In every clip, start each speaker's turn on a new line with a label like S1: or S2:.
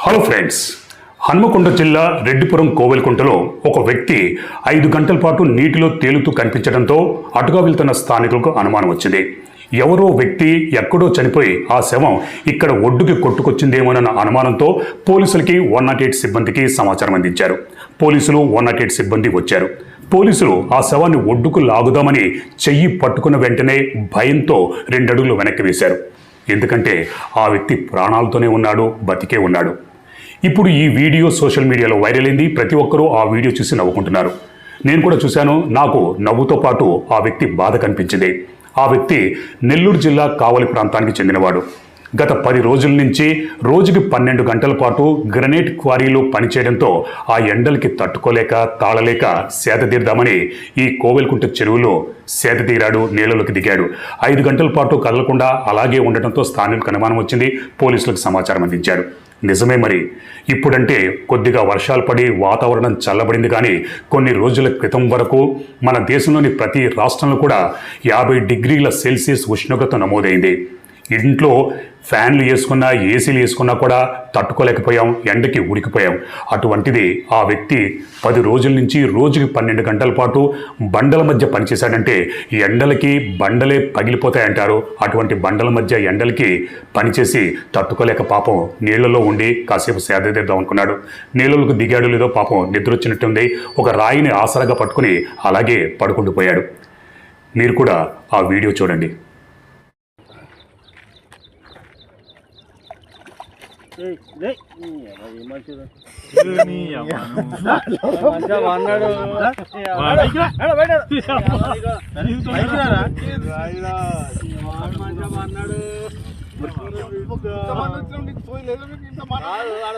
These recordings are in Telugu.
S1: హలో ఫ్రెండ్స్ హన్మకొండ జిల్లా రెడ్డిపురం కోవెలకుంటలో ఒక వ్యక్తి ఐదు గంటల పాటు నీటిలో తేలుతూ కనిపించడంతో అటుగా వెళ్తున్న స్థానికులకు అనుమానం వచ్చింది. ఎవరో వ్యక్తి ఎక్కడో చనిపోయి ఆ శవం ఇక్కడ ఒడ్డుకి కొట్టుకొచ్చిందేమోనన్న అనుమానంతో పోలీసులకి వన్ నాట్ ఎయిట్ సిబ్బందికి సమాచారం అందించారు. పోలీసులు వన్ నాట్ ఎయిట్ సిబ్బంది వచ్చారు. పోలీసులు ఆ శవాన్ని ఒడ్డుకు లాగుదామని చెయ్యి పట్టుకున్న వెంటనే భయంతో రెండడుగులు వెనక్కి వేశారు. ఎందుకంటే ఆ వ్యక్తి ప్రాణాలతోనే ఉన్నాడు బతికే ఉన్నాడు. ఇప్పుడు ఈ వీడియో సోషల్ మీడియాలో వైరల్ అయింది. ప్రతి ఒక్కరూ ఆ వీడియో చూసి నవ్వుకుంటున్నారు. నేను కూడా చూశాను. నాకు నవ్వుతో పాటు ఆ వ్యక్తి బాధ కనిపించింది. ఆ వ్యక్తి నెల్లూరు జిల్లా కావలి ప్రాంతానికి చెందినవాడు. గత పది రోజుల నుంచి రోజుకి పన్నెండు గంటల పాటు గ్రనేట్ క్వారీలో పనిచేయడంతో ఆ ఎండలకి తట్టుకోలేక తాళలేక సేద తీర్దామని ఈ కోవెలకుంట చెరువులో సేదతీరాడు నీళ్ళలోకి దిగాడు. ఐదు గంటల పాటు కదలకుండా అలాగే ఉండటంతో స్థానికులకు అనుమానం వచ్చింది. పోలీసులకు సమాచారం అందించారు. నిజమే మరి. ఇప్పుడంటే కొద్దిగా వర్షాలు పడి వాతావరణం చల్లబడింది కానీ కొన్ని రోజుల క్రితం వరకు మన దేశంలోని ప్రతి రాష్ట్రంలో కూడా యాభై డిగ్రీల సెల్సియస్ ఉష్ణోగ్రత నమోదైంది. ఇంట్లో ఫ్యాన్లు వేసుకున్నా ఏసీలు వేసుకున్నా కూడా తట్టుకోలేకపోయాం ఎండకి ఉడికిపోయాం. అటువంటిది ఆ వ్యక్తి పది రోజుల నుంచి రోజుకి పన్నెండు గంటల పాటు బండల మధ్య పనిచేశాడంటే ఎండలకి బండలే పగిలిపోతాయంటారు. అటువంటి బండల మధ్య ఎండలకి పనిచేసి తట్టుకోలేక పాపం నీళ్ళలో ఉండి కాసేపు సేదతీద్దాం అనుకున్నాడు. నీళ్ళలోకి దిగాడు లేదో పాపం నిద్ర వచ్చినట్టుంది ఒక రాయిని ఆసరాగా పట్టుకుని అలాగే పడుకుండిపోయాడు. మీరు కూడా ఆ వీడియో చూడండి.
S2: అన్నాడు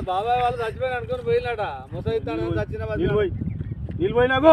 S2: బాబాయ్ వాళ్ళు చచ్చిపోయిన అనుకుని పోయినట ముసైతాను చచ్చిన
S3: నిలిపోయినాకు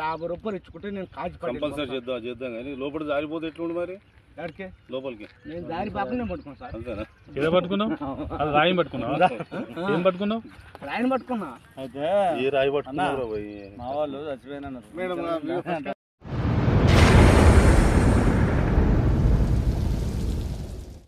S4: యాభై రూపాయలు ఇచ్చుకుంటే నేను కాజు
S3: కంపల్సరీ చేద్దాం చేద్దాం కానీ లోపల జారిపోతే ఎట్లుండి మరి?
S4: ఎక్కడికి
S3: లోపలికి.
S4: నేను దారి పాపనే పట్టుకున్నా సార్.
S3: అంతేనా?
S5: ఏదో పట్టుకున్నావు? అది పట్టుకున్నావు? ఏం పట్టుకున్నావు?
S4: ఆయన పట్టుకున్నా.
S2: అయితే
S3: ఏ రాయి పట్టుకున్నావు
S2: మా వాళ్ళు చచ్చిపోయినా